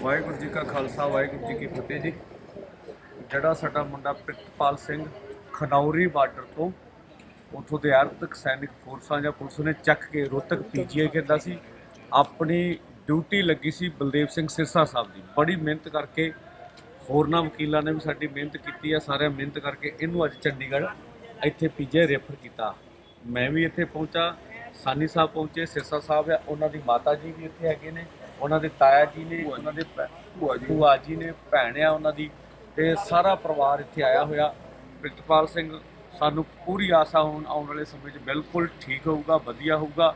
ਵਾਹਿਗੁਰੂ ਜੀ ਕਾ ਖਾਲਸਾ, ਵਾਹਿਗੁਰੂ ਜੀ ਕੀ ਫਤਿਹ ਜੀ। ਜਿਹੜਾ ਸਾਡਾ ਮੁੰਡਾ ਪ੍ਰਿਤਪਾਲ ਸਿੰਘ ਖਨੌਰੀ ਬਾਰਡਰ ਤੋਂ ਉਥੋਂ ਦੇ ਅਰਧਕ ਸੈਨਿਕ ਫੋਰਸਾਂ ਜਾਂ ਪੁਲਿਸ ਨੇ ਚੱਕ ਕੇ ਰੋਹਤਕ ਪੀਜੀਆਈ ਕਹਿੰਦਾ ਸੀ, ਆਪਣੀ ਡਿਊਟੀ ਲੱਗੀ ਸੀ ਬਲਦੇਵ ਸਿੰਘ ਸਿਰਸਾ ਸਾਹਿਬ ਦੀ। ਬੜੀ ਮਿਹਨਤ ਕਰਕੇ ਹੋਰਨਾਂ ਵਕੀਲਾਂ ਨੇ ਵੀ ਸਾਡੀ ਮਿਹਨਤ ਕੀਤੀ ਆ, ਸਾਰਿਆਂ ਮਿਹਨਤ ਕਰਕੇ ਇਹਨੂੰ ਅੱਜ ਚੰਡੀਗੜ੍ਹ ਇੱਥੇ ਪੀਜੀਆਈ ਰੈਫਰ ਕੀਤਾ। ਮੈਂ ਵੀ ਇੱਥੇ ਪਹੁੰਚਾ, ਸਾਨੀ ਸਾਹਿਬ ਪਹੁੰਚੇ, ਸਿਰਸਾ ਸਾਹਿਬ ਆ, ਉਹਨਾਂ ਦੀ ਮਾਤਾ ਜੀ ਵੀ ਇੱਥੇ ਹੈਗੇ ਨੇ। ਉਹਨਾਂ ਦੇ ਤਾਇਆ ਜੀ ਨੇ ਉਹਨਾਂ ਦੇ ਭੈ- ਭੂਆ ਜੀ ਨੇ। ਭੈਣ ਆ ਉਹਨਾਂ ਦੀ ਤੇ ਸਾਰਾ ਪਰਿਵਾਰ ਇੱਥੇ ਆਇਆ ਹੋਇਆ। ਪ੍ਰਿਤਪਾਲ ਸਿੰਘ ਸਾਨੂੰ ਪੂਰੀ ਆਸਾ ਹੋਣ ਆਉਣ ਵਾਲੇ ਸਮੇਂ 'ਚ ਬਿਲਕੁਲ ਠੀਕ ਹੋਊਗਾ ਵਧੀਆ ਹੋਊਗਾ।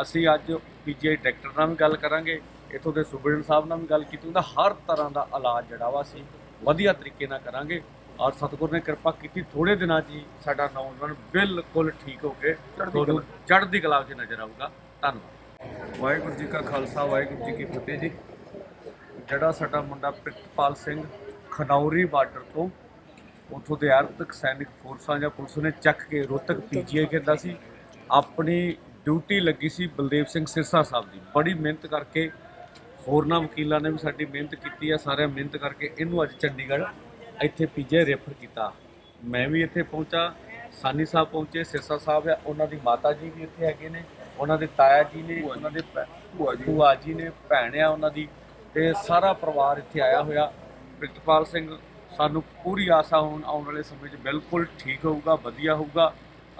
ਅਸੀਂ ਅੱਜ ਪੀਜੀਆਈ ਡਾਇਰੈਕਟਰ ਨਾਲ ਵੀ ਗੱਲ ਕਰਾਂਗੇ ਇੱਥੋਂ ਦੇ ਸੁਬਰਨ ਸਾਹਿਬ ਨਾਲ ਵੀ ਗੱਲ ਕੀਤੀ ਉਹਦਾ ਹਰ ਤਰ੍ਹਾਂ ਦਾ ਇਲਾਜ ਜਿਹੜਾ ਵਾ ਅਸੀਂ ਵਧੀਆ ਤਰੀਕੇ ਨਾਲ ਕਰਾਂਗੇ। ਔਰ ਸਤਿਗੁਰ ਨੇ ਕਿਰਪਾ ਕੀਤੀ ਥੋੜੇ ਦਿਨਾਂ 'ਚ ਹੀ ਸਾਡਾ ਨੌਜਵਾਨ ਬਿਲਕੁਲ ਠੀਕ ਹੋ ਕੇ ਤੁਹਾਨੂੰ ਚੜ੍ਹਦੀ ਕਲਾ 'ਚ ਨਜ਼ਰ ਆਊਗਾ। ਧੰਨਵਾਦ। ਵਾਹਿਗੁਰੂ ਜੀ ਕਾ ਖਾਲਸਾ, ਵਾਹਿਗੁਰੂ ਜੀ ਕੀ ਫਤਿਹ ਜੀ। ਜਿਹੜਾ ਸਾਡਾ ਮੁੰਡਾ ਪ੍ਰਿਤਪਾਲ ਸਿੰਘ ਖਨੌਰੀ ਬਾਰਡਰ ਤੋਂ ਉਥੋਂ ਦੇ ਅਰਧਕ ਸੈਨਿਕ ਫੋਰਸਾਂ ਜਾਂ ਪੁਲਿਸ ਨੇ ਚੱਕ ਕੇ ਰੋਹਤਕ ਪੀਜੀਆਈ ਕਹਿੰਦਾ ਸੀ, ਆਪਣੀ ਡਿਊਟੀ ਲੱਗੀ ਸੀ ਬਲਦੇਵ ਸਿੰਘ ਸਿਰਸਾ ਸਾਹਿਬ ਦੀ। ਬੜੀ ਮਿਹਨਤ ਕਰਕੇ ਹੋਰਨਾਂ ਵਕੀਲਾਂ ਨੇ ਵੀ ਸਾਡੀ ਮਿਹਨਤ ਕੀਤੀ ਆ, ਸਾਰਿਆਂ ਮਿਹਨਤ ਕਰਕੇ ਇਹਨੂੰ ਅੱਜ ਚੰਡੀਗੜ੍ਹ ਇੱਥੇ ਪੀਜੀਆਈ ਰੈਫਰ ਕੀਤਾ। ਮੈਂ ਵੀ ਇੱਥੇ ਪਹੁੰਚਾ, ਸਾਨੀ ਸਾਹਿਬ ਪਹੁੰਚੇ, ਸਿਰਸਾ ਸਾਹਿਬ ਆ, ਉਹਨਾਂ ਦੀ ਮਾਤਾ ਜੀ ਵੀ ਇੱਥੇ ਹੈਗੇ ਨੇ। ਉਹਨਾਂ ਦੇ ਤਾਇਆ ਜੀ ਨੇ ਉਹਨਾਂ ਦੇ ਭੈ- ਭੂਆ ਜੀ। ਨੇ ਭੈਣ ਆ ਉਹਨਾਂ ਦੀ ਤੇ ਸਾਰਾ ਪਰਿਵਾਰ ਇੱਥੇ ਆਇਆ ਹੋਇਆ। ਪ੍ਰਿਤਪਾਲ ਸਿੰਘ ਸਾਨੂੰ ਪੂਰੀ ਆਸਾ ਹੋਣ ਆਉਣ ਵਾਲੇ ਸਮੇਂ 'ਚ ਬਿਲਕੁਲ ਠੀਕ ਹੋਊਗਾ ਵਧੀਆ ਹੋਊਗਾ।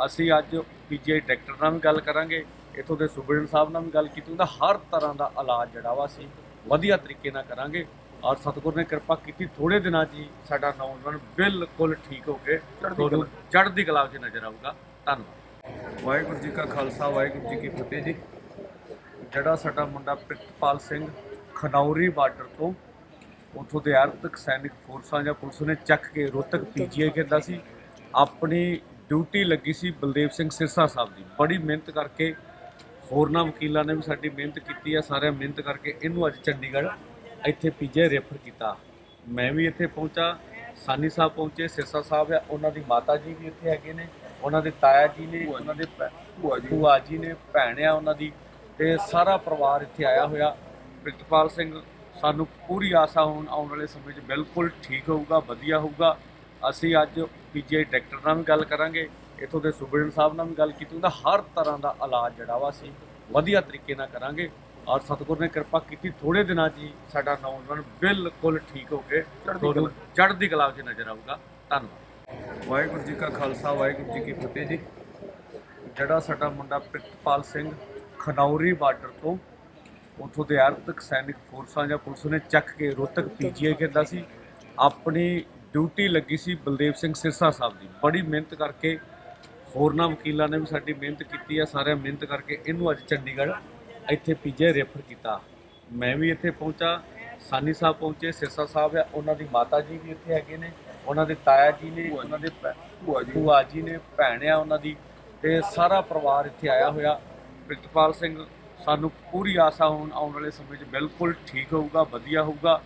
ਅਸੀਂ ਅੱਜ ਪੀਜੀਆਈ ਡਾਇਰੈਕਟਰ ਨਾਲ ਵੀ ਗੱਲ ਕਰਾਂਗੇ ਇੱਥੋਂ ਦੇ ਸੁਬਰਨ ਸਾਹਿਬ ਨਾਲ ਵੀ ਗੱਲ ਕੀਤੀ ਉਹਦਾ ਹਰ ਤਰ੍ਹਾਂ ਦਾ ਇਲਾਜ ਜਿਹੜਾ ਵਾ ਅਸੀਂ ਵਧੀਆ ਤਰੀਕੇ ਨਾਲ ਕਰਾਂਗੇ। ਔਰ ਸਤਿਗੁਰ ਨੇ ਕਿਰਪਾ ਕੀਤੀ ਥੋੜੇ ਦਿਨਾਂ 'ਚ ਹੀ ਸਾਡਾ ਨੌਜਵਾਨ ਬਿਲਕੁਲ ਠੀਕ ਹੋ ਕੇ ਤੁਹਾਨੂੰ ਚੜ੍ਹਦੀ ਕਲਾ 'ਚ ਨਜ਼ਰ ਆਊਗਾ। ਧੰਨਵਾਦ। ਵਾਹਿਗੁਰੂ ਜੀ ਕਾ ਖਾਲਸਾ, ਵਾਹਿਗੁਰੂ ਜੀ ਕੀ ਫਤਿਹ ਜੀ। ਜਿਹੜਾ ਸਾਡਾ ਮੁੰਡਾ ਪ੍ਰਿਤਪਾਲ ਸਿੰਘ ਖਨੌਰੀ ਬਾਰਡਰ ਤੋਂ ਉਥੋਂ ਦੇ ਅਰਧਕ ਸੈਨਿਕ ਫੋਰਸਾਂ ਜਾਂ ਪੁਲਿਸ ਨੇ ਚੱਕ ਕੇ ਰੋਹਤਕ ਪੀਜੀਆਈ ਕਹਿੰਦਾ ਸੀ, ਆਪਣੀ ਡਿਊਟੀ ਲੱਗੀ ਸੀ ਬਲਦੇਵ ਸਿੰਘ ਸਿਰਸਾ ਸਾਹਿਬ ਦੀ। ਬੜੀ ਮਿਹਨਤ ਕਰਕੇ ਹੋਰਨਾਂ ਵਕੀਲਾਂ ਨੇ ਵੀ ਸਾਡੀ ਮਿਹਨਤ ਕੀਤੀ ਆ, ਸਾਰਿਆਂ ਮਿਹਨਤ ਕਰਕੇ ਇਹਨੂੰ ਅੱਜ ਚੰਡੀਗੜ੍ਹ ਇੱਥੇ ਪੀਜੀਆਈ ਰੈਫਰ ਕੀਤਾ। ਮੈਂ ਵੀ ਇੱਥੇ ਪਹੁੰਚਾ, ਸਾਨੀ ਸਾਹਿਬ ਪਹੁੰਚੇ, ਸਿਰਸਾ ਸਾਹਿਬ ਆ, ਉਹਨਾਂ ਦੀ ਮਾਤਾ ਜੀ ਵੀ ਇੱਥੇ ਹੈਗੇ ਨੇ। ਉਹਨਾਂ ਦੇ ਤਾਇਆ ਜੀ ਨੇ ਉਹਨਾਂ ਦੇ ਭੈ- ਭੂਆ ਜੀ ਨੇ। ਭੈਣ ਆ ਉਹਨਾਂ ਦੀ ਤੇ ਸਾਰਾ ਪਰਿਵਾਰ ਇੱਥੇ ਆਇਆ ਹੋਇਆ। ਪ੍ਰਿਤਪਾਲ ਸਿੰਘ ਸਾਨੂੰ ਪੂਰੀ ਆਸਾ ਹੋਣ ਆਉਣ ਵਾਲੇ ਸਮੇਂ 'ਚ ਬਿਲਕੁਲ ਠੀਕ ਹੋਊਗਾ ਵਧੀਆ ਹੋਊਗਾ। ਅਸੀਂ ਅੱਜ ਪੀਜੀਆਈ ਡਾਇਰੈਕਟਰ ਨਾਲ ਵੀ ਗੱਲ ਕਰਾਂਗੇ ਇੱਥੋਂ ਦੇ ਸੁਬਰਨ ਸਾਹਿਬ ਨਾਲ ਵੀ ਗੱਲ ਕੀਤੀ। ਉਹਦਾ ਹਰ ਤਰ੍ਹਾਂ ਦਾ ਇਲਾਜ ਜਿਹੜਾ ਵਾ ਅਸੀਂ ਵਧੀਆ ਤਰੀਕੇ ਨਾਲ ਕਰਾਂਗੇ। ਔਰ ਸਤਿਗੁਰ ਨੇ ਕਿਰਪਾ ਕੀਤੀ ਥੋੜੇ ਦਿਨਾਂ 'ਚ ਹੀ ਸਾਡਾ ਨੌਜਵਾਨ ਬਿਲਕੁਲ ਠੀਕ ਹੋ ਕੇ ਤੁਹਾਨੂੰ ਚੜ੍ਹਦੀ ਕਲਾ 'ਚ ਨਜ਼ਰ ਆਊਗਾ। ਧੰਨਵਾਦ। ਵਾਹਿਗੁਰੂ ਜੀ ਕਾ ਖਾਲਸਾ, ਵਾਹਿਗੁਰੂ ਜੀ ਕੀ ਫਤਿਹ ਜੀ। ਜਿਹੜਾ ਸਾਡਾ ਮੁੰਡਾ ਪ੍ਰਿਤਪਾਲ ਸਿੰਘ ਖਨੌਰੀ ਬਾਰਡਰ ਤੋਂ ਉਥੋਂ ਦੇ ਅਰਧਕ ਸੈਨਿਕ ਫੋਰਸਾਂ ਜਾਂ ਪੁਲਿਸ ਨੇ ਚੱਕ ਕੇ ਰੋਤਕ ਪੀਜੀਆਈ ਕਹਿੰਦਾ ਸੀ, ਆਪਣੀ ਡਿਊਟੀ ਲੱਗੀ ਸੀ ਬਲਦੇਵ ਸਿੰਘ ਸਿਰਸਾ ਸਾਹਿਬ ਦੀ। ਬੜੀ ਮਿਹਨਤ ਕਰਕੇ ਹੋਰਨਾਂ ਵਕੀਲਾਂ ਨੇ ਵੀ ਸਾਡੀ ਮਿਹਨਤ ਕੀਤੀ ਆ, ਸਾਰਿਆਂ ਮਿਹਨਤ ਕਰਕੇ ਇਹਨੂੰ ਅੱਜ ਚੰਡੀਗੜ੍ਹ ਇੱਥੇ ਪੀਜੀਆਈ ਰੈਫਰ ਕੀਤਾ। ਮੈਂ ਵੀ ਇੱਥੇ ਪਹੁੰਚਾ, ਸਾਨੀ ਸਾਹਿਬ ਪਹੁੰਚੇ, ਸਿਰਸਾ ਸਾਹਿਬ ਆ, ਉਹਨਾਂ ਦੀ ਮਾਤਾ ਜੀ ਵੀ ਇੱਥੇ ਹੈਗੇ ਨੇ। ਉਹਨਾਂ ਦੇ ਤਾਇਆ ਜੀ ਨੇ ਉਹਨਾਂ ਦੇ ਭੈ- ਭੂਆ ਜੀ। ਨੇ ਭੈਣ ਆ ਉਹਨਾਂ ਦੀ ਤੇ ਸਾਰਾ ਪਰਿਵਾਰ ਇੱਥੇ ਆਇਆ ਹੋਇਆ। ਪ੍ਰਿਤਪਾਲ ਸਿੰਘ ਸਾਨੂੰ ਪੂਰੀ ਆਸਾ ਹੋਣ ਆਉਣ ਵਾਲੇ ਸਮੇਂ 'ਚ ਬਿਲਕੁਲ ਠੀਕ ਹੋਊਗਾ ਵਧੀਆ ਹੋਊਗਾ।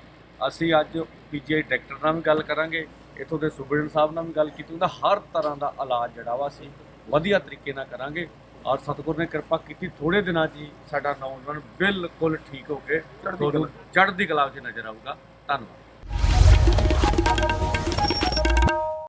ਅਸੀਂ ਅੱਜ ਪੀਜੀਆਈ ਡਾਇਰੈਕਟਰ ਨਾਲ ਵੀ ਗੱਲ ਕਰਾਂਗੇ ਇੱਥੋਂ ਦੇ ਸੁਬਰਨ ਸਾਹਿਬ ਨਾਲ ਵੀ ਗੱਲ ਕੀਤੀ। ਉਹਦਾ ਹਰ ਤਰ੍ਹਾਂ ਦਾ ਇਲਾਜ ਜਿਹੜਾ ਵਾ ਅਸੀਂ ਵਧੀਆ ਤਰੀਕੇ ਨਾਲ ਕਰਾਂਗੇ। ਔਰ ਸਤਿਗੁਰ ਨੇ ਕਿਰਪਾ ਕੀਤੀ ਥੋੜੇ ਦਿਨਾਂ 'ਚ ਹੀ ਸਾਡਾ ਨੌਜਵਾਨ ਬਿਲਕੁਲ ਠੀਕ ਹੋ ਕੇ ਤੁਹਾਨੂੰ ਚੜ੍ਹਦੀ ਕਲਾ 'ਚ ਨਜ਼ਰ ਆਊਗਾ। ਧੰਨਵਾਦ।